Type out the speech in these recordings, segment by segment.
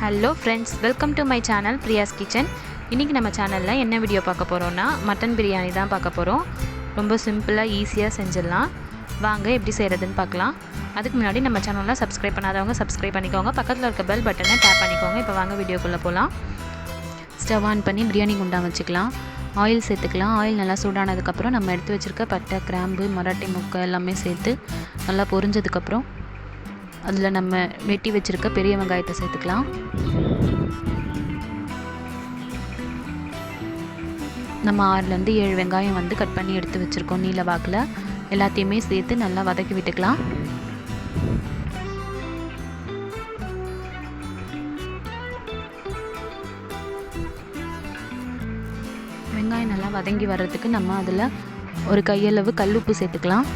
Hello friends welcome to my channel Priya's kitchen இன்றைக்கி நம்ம சேனலில் என்ன வீடியோ பார்க்க போகிறோன்னா மட்டன் பிரியாணி தான் பார்க்க போகிறோம் ரொம்ப சிம்பிளாக ஈஸியாக செஞ்சிடலாம். வாங்க எப்படி செய்கிறதுன்னு பார்க்கலாம். அதுக்கு முன்னாடி நம்ம சேனலில் சப்ஸ்கிரைப் பண்ணாதவங்க சப்ஸ்கிரைப் பண்ணிக்கோங்க. பக்கத்தில் இருக்க பெல் பட்டனை டேப் பண்ணிக்கோங்க. இப்போ வாங்க வீடியோக்குள்ளே போகலாம் ஸ்டவ் ஆன் பண்ணி பிரியாணி குண்டான் வச்சுக்கலாம். ஆயில் சேர்த்துக்கலாம். ஆயில் நல்லா சூடானதுக்கப்புறம் நம்ம எடுத்து வச்சுருக்க பட்டை கிராம்பு மராட்டி முக்கை எல்லாமே சேர்த்து நல்லா பொரிஞ்சதுக்கப்புறம் அதில் நம்ம வெட்டி வச்சுருக்க பெரிய வெங்காயத்தை சேர்த்துக்கலாம். நம்ம ஆறுலேருந்து ஏழு வெங்காயம் வந்து கட் பண்ணி எடுத்து வச்சுருக்கோம் நீல வாக்கில். எல்லாத்தையுமே சேர்த்து நல்லா வதக்கி விட்டுக்கலாம். வெங்காயம் நல்லா வதங்கி வர்றதுக்கு நம்ம அதில் ஒரு கையளவு கல்லுப்பு சேர்த்துக்கலாம்.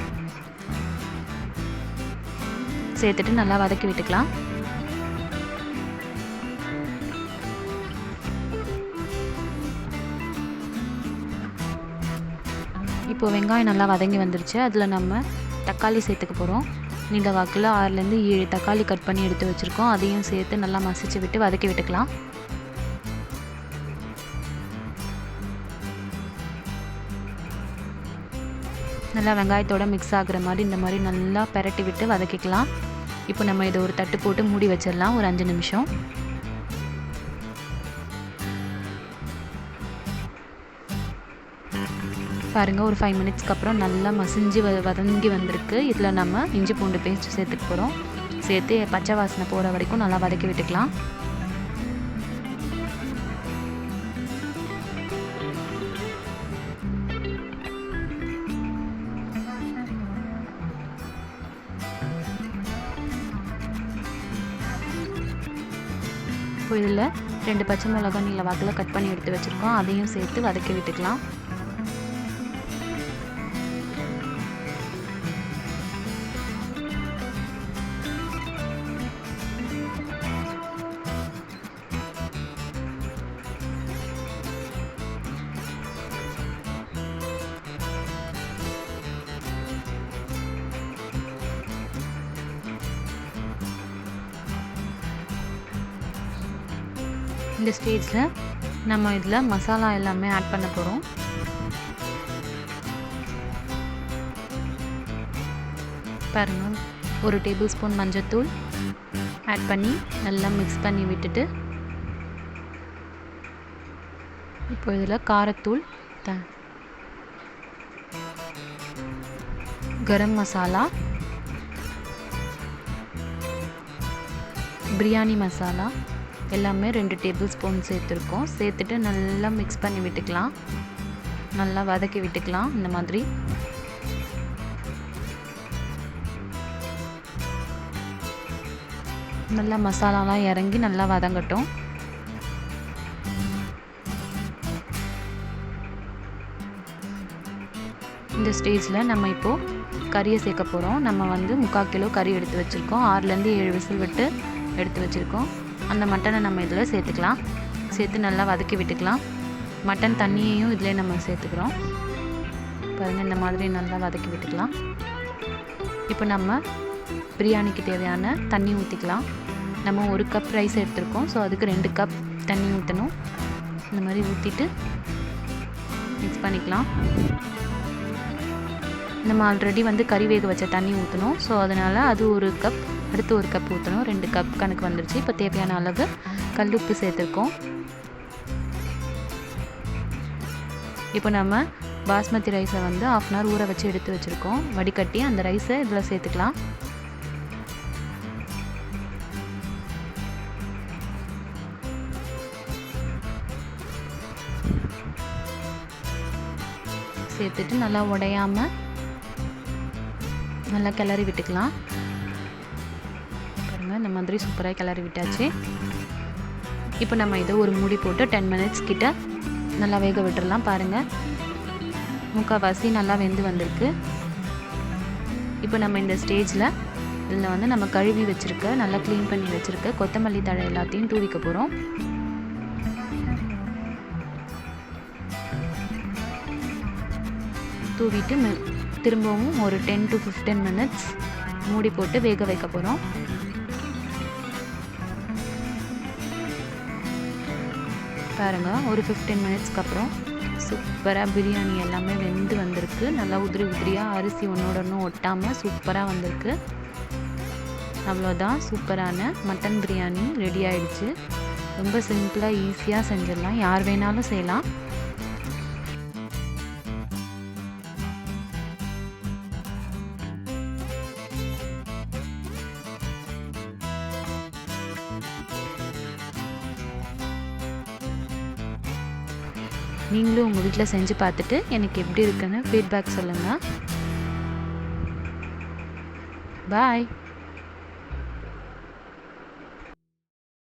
சேர்த்துட்டு நல்லா வதக்கி விட்டுக்கலாம். இப்போது வெங்காயம் நல்லா வதங்கி வந்துருச்சு. அதில் நம்ம தக்காளி சேர்த்துக்க போகிறோம் நீண்ட வாக்கில் ஆறுலேருந்து ஏழு தக்காளி கட் பண்ணி எடுத்து வச்சுருக்கோம். அதையும் சேர்த்து நல்லா மசிச்சு விட்டு வதக்கி விட்டுக்கலாம். நல்லா வெங்காயத்தோட மிக்ஸ் ஆகுற மாதிரி இந்த மாதிரி நல்லா பெரட்டி விட்டு வதக்கிக்கலாம். இப்போ நம்ம இதை ஒரு தட்டு போட்டு மூடி வச்சிடலாம் ஒரு அஞ்சு நிமிஷம். பாருங்கள் ஒரு ஃபைவ் மினிட்ஸ்க்கு அப்புறம் நல்லா மசிஞ்சு வ வதங்கி வந்திருக்கு. இதில் நம்ம இஞ்சி பூண்டு பேஸ்ட் சேர்த்துக்க போகிறோம் சேர்த்து பச்சை வாசனை போகிற வரைக்கும் நல்லா வதக்கி விட்டுக்கலாம். இப்போ இதில் ரெண்டு பச்சை மிளகாய் நீல வாக்கில் கட் பண்ணி எடுத்து வச்சுருக்கோம். அதையும் சேர்த்து வதக்கி விட்டுக்கலாம். இந்த ஸ்டேஜில் நம்ம இதில் மசாலா எல்லாமே ஆட் பண்ண போகிறோம் பாருங்கள் ஒரு டேபிள் ஸ்பூன் மஞ்சத்தூள் ஆட் பண்ணி நல்லா மிக்ஸ் பண்ணி விட்டுட்டு இப்போ இதில் காரத்தூள் த கரம் மசாலா பிரியாணி மசாலா எல்லாமே ரெண்டு டேபிள் ஸ்பூன் சேர்த்துருக்கோம். சேர்த்துட்டு நல்லா மிக்ஸ் பண்ணி விட்டுக்கலாம். நல்லா வதக்கி விட்டுக்கலாம் இந்த மாதிரி. நல்லா மசாலாலாம் இறங்கி நல்லா வதங்கட்டும். இந்த ஸ்டேஜில் நம்ம இப்போது கறியை சேர்க்க போகிறோம் நம்ம வந்து முக்கால் கிலோ கறி எடுத்து வச்சுருக்கோம். ஆறுலேருந்து ஏழு விசில் விட்டு எடுத்து வச்சுருக்கோம். அந்த மட்டனை நம்ம இதில் சேர்த்துக்கலாம். சேர்த்து நல்லா வதக்கி விட்டுக்கலாம். மட்டன் தண்ணியையும் இதிலே நம்ம சேர்த்துக்கிறோம். பாருங்கள் இந்த மாதிரி நல்லா வதக்கி விட்டுக்கலாம். இப்போ நம்ம பிரியாணிக்கு தேவையான தண்ணி ஊற்றிக்கலாம் நம்ம ஒரு கப் ரைஸ் எடுத்திருக்கோம். ஸோ அதுக்கு ரெண்டு கப் தண்ணி ஊற்றணும் இந்த மாதிரி ஊற்றிட்டு மிக்ஸ் பண்ணிக்கலாம். நம்ம ஆல்ரெடி வந்து கறி வேக வச்ச தண்ணி ஊற்றணும் ஸோ அதனால் அது ஒரு கப் அடுத்து ஒரு கப் ஊற்றணும் ரெண்டு கப் கணக்கு வந்துடுச்சு இப்போ தேவையான அளவு கல்லுப்பு சேர்த்துருக்கோம். இப்போ நம்ம பாஸ்மதி ரைஸை வந்து ஆஃப் அன் ஹவர் ஊற வச்சு எடுத்து வச்சுருக்கோம். வடிகட்டி அந்த ரைஸை இதில் சேர்த்துக்கலாம். சேர்த்துட்டு நல்லா உடையாமல் நல்லா கிளறி விட்டுக்கலாம். பாருங்கள் இந்த மாதிரி சூப்பராக கிளறி விட்டாச்சு. இப்போ நம்ம இதை ஒரு மூடி போட்டு டென் மினிட்ஸ் கிட்ட நல்லா வேக விட்டுடலாம் பாருங்கள் முக்கால்வாசி நல்லா வெந்து வந்திருக்கு. இப்போ நம்ம இந்த ஸ்டேஜில் இதில் வந்து நம்ம கழுவி வச்சுருக்க நல்லா க்ளீன் பண்ணி வச்சுருக்க கொத்தமல்லி தழை எல்லாத்தையும் தூவிக்க போகிறோம் தூவிட்டு திரும்பவும் ஒரு டென் டு ஃபிஃப்டீன் மினிட்ஸ் மூடி போட்டு வேக வைக்க போகிறோம் பாருங்கள் ஒரு ஃபிஃப்டீன் மினிட்ஸ்க்கு அப்புறம் சூப்பராக பிரியாணி எல்லாமே வெந்து வந்திருக்கு. நல்லா உதிரி உதிரியாக அரிசி ஒன்றோட ஒன்றும் ஒட்டாமல் சூப்பராக வந்திருக்கு. அவ்வளோதான் சூப்பரான மட்டன் பிரியாணி ரெடி ஆயிடுச்சு. ரொம்ப சிம்பிளாக ஈஸியாக செஞ்சிடலாம். யார் வேணாலும் செய்யலாம். நீங்களும் உங்கள் வீட்டில் செஞ்சு பார்த்துட்டு எனக்கு எப்படி இருக்குன்னு ஃபீட்பேக் சொல்லுங்கள் பாய்